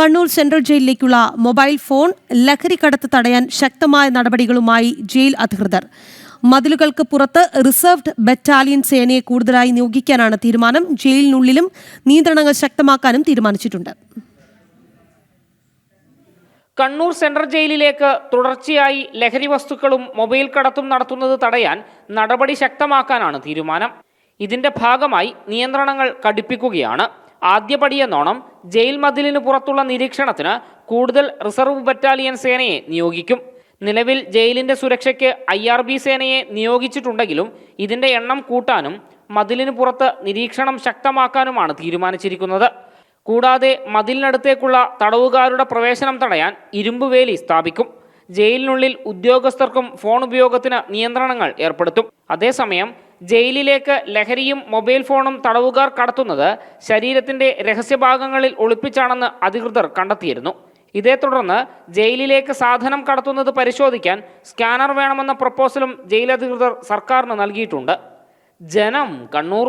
Kannur central ജയിലിലേക്കുള്ള mobile phone ലഹരിക്കടത്ത് തടയാൻ ശക്തമായ നടപടികളുമായി ജയിൽ അധികൃതർ. മതിലുകൾക്ക് പുറത്ത് റിസർവ്ഡ് ബറ്റാലിയൻ സേനയെ കൂടുതലായി നിയോഗിക്കാനാണ് തീരുമാനം. ജയിലിനുള്ളിലും നിയന്ത്രണങ്ങൾ ശക്തമാക്കാനും തീരുമാനിച്ചിട്ടുണ്ട്. കണ്ണൂർ സെൻട്രൽ ജയിലിലേക്ക് തുടർച്ചയായി ലഹരി വസ്തുക്കളും മൊബൈൽ കടത്തും നടത്തുന്നത് തടയാൻ നടപടി ശക്തമാക്കാനാണ് തീരുമാനം. ഇതിന്റെ ഭാഗമായി നിയന്ത്രണങ്ങൾ കടുപ്പിക്കുകയാണ്. ആദ്യപടിയെന്നോണം ജയിൽ മതിലിന് പുറത്തുള്ള നിരീക്ഷണത്തിന് കൂടുതൽ റിസർവ് ബറ്റാലിയൻ സേനയെ നിയോഗിക്കും. നിലവിൽ ജയിലിന്റെ സുരക്ഷയ്ക്ക് ഐ ആർ ബി സേനയെ നിയോഗിച്ചിട്ടുണ്ടെങ്കിലും ഇതിന്റെ എണ്ണം കൂട്ടാനും മതിലിന് പുറത്ത് നിരീക്ഷണം ശക്തമാക്കാനുമാണ് തീരുമാനിച്ചിരിക്കുന്നത്. കൂടാതെ മതിലിനടുത്തേക്കുള്ള തടവുകാരുടെ പ്രവേശനം തടയാൻ ഇരുമ്പുവേലി സ്ഥാപിക്കും. ജയിലിനുള്ളിൽ ഉദ്യോഗസ്ഥർക്കും ഫോൺ ഉപയോഗത്തിന് നിയന്ത്രണങ്ങൾ ഏർപ്പെടുത്തും. അതേസമയം ജയിലിലേക്ക് ലഹരിയും മൊബൈൽ ഫോണും തടവുകാർ കടത്തുന്നത് ശരീരത്തിന്റെ രഹസ്യഭാഗങ്ങളിൽ ഒളിപ്പിച്ചാണെന്ന് അധികൃതർ കണ്ടെത്തിയിരുന്നു. ഇതേ തുടർന്ന് ജയിലിലേക്ക് സാധനം കടത്തുന്നത് പരിശോധിക്കാൻ സ്കാനർ വേണമെന്ന പ്രപ്പോസലും ജയിലധികൃതർ സർക്കാരിന് നൽകിയിട്ടുണ്ട്. ജനം കണ്ണൂർ